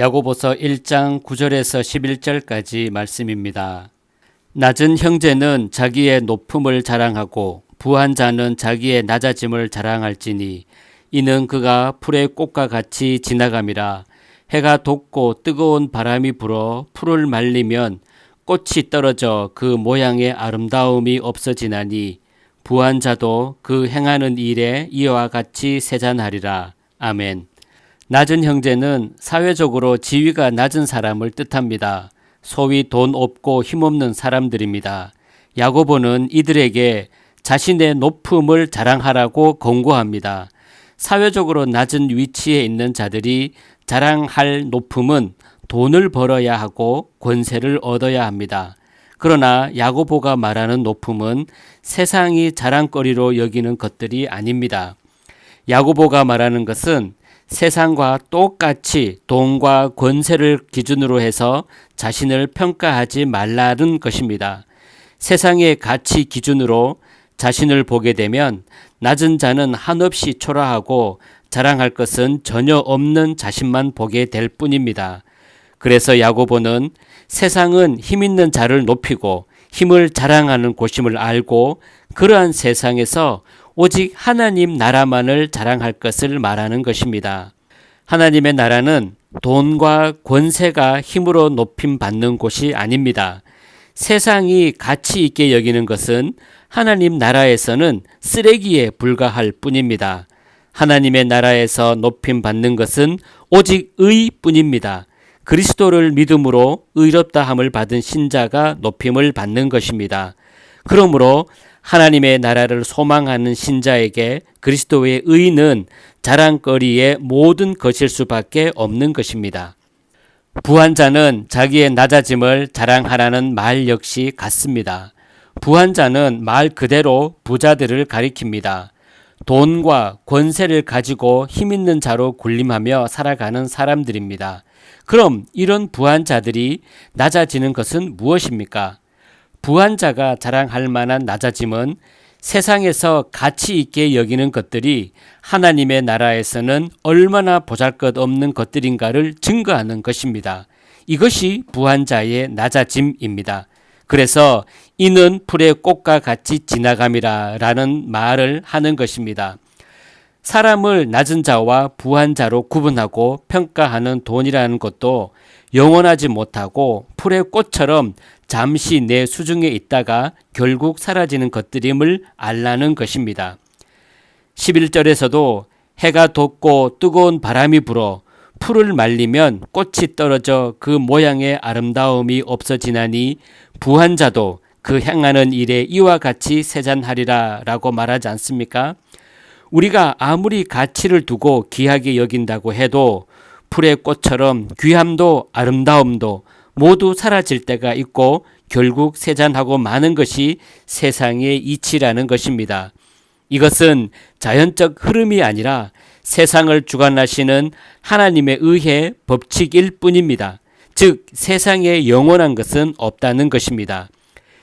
야고보서 1장 9절에서 11절까지 말씀입니다. 낮은 형제는 자기의 높음을 자랑하고 부한 자는 자기의 낮아짐을 자랑할지니 이는 그가 풀의 꽃과 같이 지나감이라 해가 돋고 뜨거운 바람이 불어 풀을 말리면 꽃이 떨어져 그 모양의 아름다움이 없어지나니 부한 자도 그 행하는 일에 이와 같이 세잔하리라. 아멘. 낮은 형제는 사회적으로 지위가 낮은 사람을 뜻합니다. 소위 돈 없고 힘없는 사람들입니다. 야고보는 이들에게 자신의 높음을 자랑하라고 권고합니다. 사회적으로 낮은 위치에 있는 자들이 자랑할 높음은 돈을 벌어야 하고 권세를 얻어야 합니다. 그러나 야고보가 말하는 높음은 세상이 자랑거리로 여기는 것들이 아닙니다. 야고보가 말하는 것은 세상과 똑같이 돈과 권세를 기준으로 해서 자신을 평가하지 말라는 것입니다. 세상의 가치 기준으로 자신을 보게 되면 낮은 자는 한없이 초라하고 자랑할 것은 전혀 없는 자신만 보게 될 뿐입니다. 그래서 야고보는 세상은 힘 있는 자를 높이고 힘을 자랑하는 곳임을 알고 그러한 세상에서 오직 하나님 나라만을 자랑할 것을 말하는 것입니다. 하나님의 나라는 돈과 권세가 힘으로 높임 받는 곳이 아닙니다. 세상이 가치 있게 여기는 것은 하나님 나라에서는 쓰레기에 불과할 뿐입니다. 하나님의 나라에서 높임 받는 것은 오직 의 뿐입니다. 그리스도를 믿음으로 의롭다 함을 받은 신자가 높임을 받는 것입니다. 그러므로 하나님의 나라를 소망하는 신자에게 그리스도의 의는 자랑거리의 모든 것일 수밖에 없는 것입니다. 부한 자는 자기의 낮아짐을 자랑하라는 말 역시 같습니다. 부한 자는 말 그대로 부자들을 가리킵니다. 돈과 권세를 가지고 힘 있는 자로 군림하며 살아가는 사람들입니다. 그럼 이런 부한 자들이 낮아지는 것은 무엇입니까? 부한 자가 자랑할 만한 낮아짐은 세상에서 가치 있게 여기는 것들이 하나님의 나라에서는 얼마나 보잘 것 없는 것들인가를 증거하는 것입니다. 이것이 부한 자의 낮아짐입니다. 그래서 이는 풀의 꽃과 같이 지나감이라 라는 말을 하는 것입니다. 사람을 낮은 자와 부한 자로 구분하고 평가하는 돈이라는 것도 영원하지 못하고 풀의 꽃처럼 잠시 내 수중에 있다가 결국 사라지는 것들임을 알라는 것입니다. 11절에서도 해가 돋고 뜨거운 바람이 불어 풀을 말리면 꽃이 떨어져 그 모양의 아름다움이 없어지나니 부한 자도 그 행하는 일에 이와 같이 세잔하리라 라고 말하지 않습니까? 우리가 아무리 가치를 두고 귀하게 여긴다고 해도 풀의 꽃처럼 귀함도 아름다움도 모두 사라질 때가 있고 결국 세잔하고 마는 것이 세상의 이치라는 것입니다. 이것은 자연적 흐름이 아니라 세상을 주관하시는 하나님의 의해 법칙일 뿐입니다. 즉, 세상에 영원한 것은 없다는 것입니다.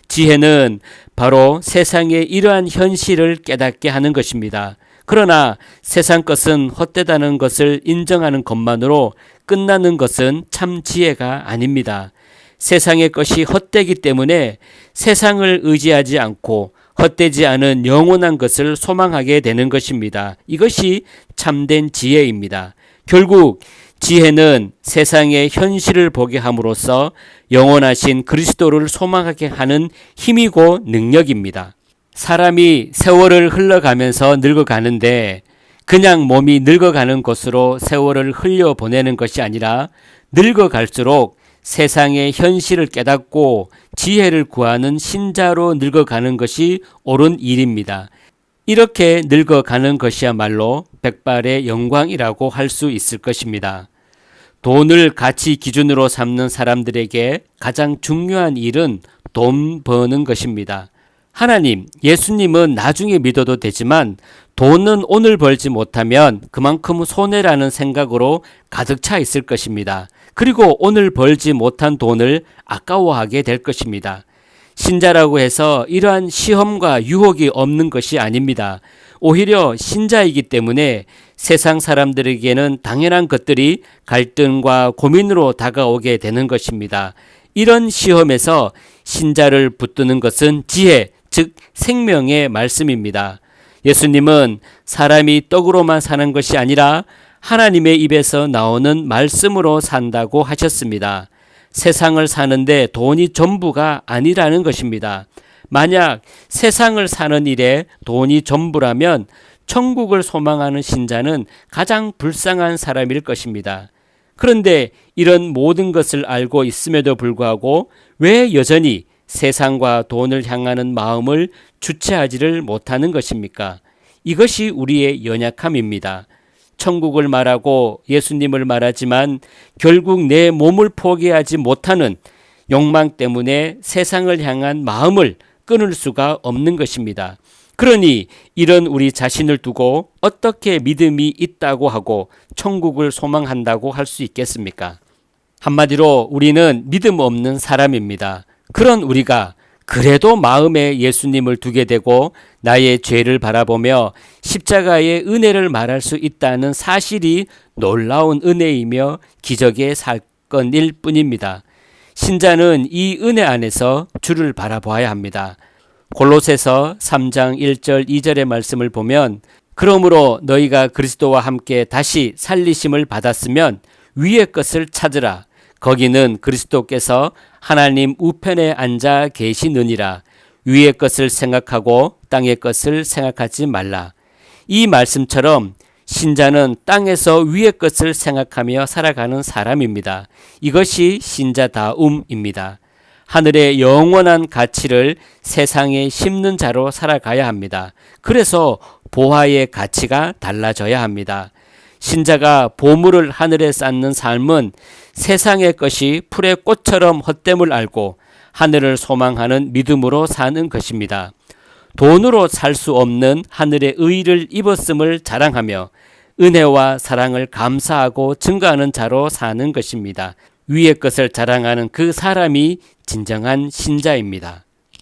지혜는 바로 세상의 이러한 현실을 깨닫게 하는 것입니다. 그러나 세상 것은 헛되다는 것을 인정하는 것만으로 끝나는 것은 참 지혜가 아닙니다. 세상의 것이 헛되기 때문에 세상을 의지하지 않고 헛되지 않은 영원한 것을 소망하게 되는 것입니다. 이것이 참된 지혜입니다. 결국 지혜는 세상의 현실을 보게 함으로써 영원하신 그리스도를 소망하게 하는 힘이고 능력입니다. 사람이 세월을 흘러가면서 늙어가는데 그냥 몸이 늙어가는 것으로 세월을 흘려보내는 것이 아니라 늙어갈수록 세상의 현실을 깨닫고 지혜를 구하는 신자로 늙어가는 것이 옳은 일입니다. 이렇게 늙어가는 것이야말로 백발의 영광이라고 할 수 있을 것입니다. 돈을 가치 기준으로 삼는 사람들에게 가장 중요한 일은 돈 버는 것입니다. 하나님, 예수님은 나중에 믿어도 되지만 돈은 오늘 벌지 못하면 그만큼 손해라는 생각으로 가득 차 있을 것입니다. 그리고 오늘 벌지 못한 돈을 아까워하게 될 것입니다. 신자라고 해서 이러한 시험과 유혹이 없는 것이 아닙니다. 오히려 신자이기 때문에 세상 사람들에게는 당연한 것들이 갈등과 고민으로 다가오게 되는 것입니다. 이런 시험에서 신자를 붙드는 것은 지혜, 즉 생명의 말씀입니다. 예수님은 사람이 떡으로만 사는 것이 아니라 하나님의 입에서 나오는 말씀으로 산다고 하셨습니다. 세상을 사는데 돈이 전부가 아니라는 것입니다. 만약 세상을 사는 일에 돈이 전부라면 천국을 소망하는 신자는 가장 불쌍한 사람일 것입니다. 그런데 이런 모든 것을 알고 있음에도 불구하고 왜 여전히 세상과 돈을 향하는 마음을 주체하지를 못하는 것입니까? 이것이 우리의 연약함입니다. 천국을 말하고 예수님을 말하지만 결국 내 몸을 포기하지 못하는 욕망 때문에 세상을 향한 마음을 끊을 수가 없는 것입니다. 그러니 이런 우리 자신을 두고 어떻게 믿음이 있다고 하고 천국을 소망한다고 할 수 있겠습니까? 한마디로 우리는 믿음 없는 사람입니다. 그런 우리가 그래도 마음에 예수님을 두게 되고 나의 죄를 바라보며 십자가의 은혜를 말할 수 있다는 사실이 놀라운 은혜이며 기적의 사건일 뿐입니다. 신자는 이 은혜 안에서 주를 바라보아야 합니다. 골로새서 3장 1절 2절의 말씀을 보면 그러므로 너희가 그리스도와 함께 다시 살리심을 받았으면 위의 것을 찾으라 거기는 그리스도께서 하나님 우편에 앉아 계시느니라 위의 것을 생각하고 땅의 것을 생각하지 말라 이 말씀처럼 신자는 땅에서 위의 것을 생각하며 살아가는 사람입니다. 이것이 신자다움입니다. 하늘의 영원한 가치를 세상에 심는 자로 살아가야 합니다. 그래서 보화의 가치가 달라져야 합니다. 신자가 보물을 하늘에 쌓는 삶은 세상의 것이 풀의 꽃처럼 헛됨을 알고 하늘을 소망하는 믿음으로 사는 것입니다. 돈으로 살 수 없는 하늘의 의를 입었음을 자랑하며 은혜와 사랑을 감사하고 증거하는 자로 사는 것입니다. 위의 것을 자랑하는 그 사람이 진정한 신자입니다.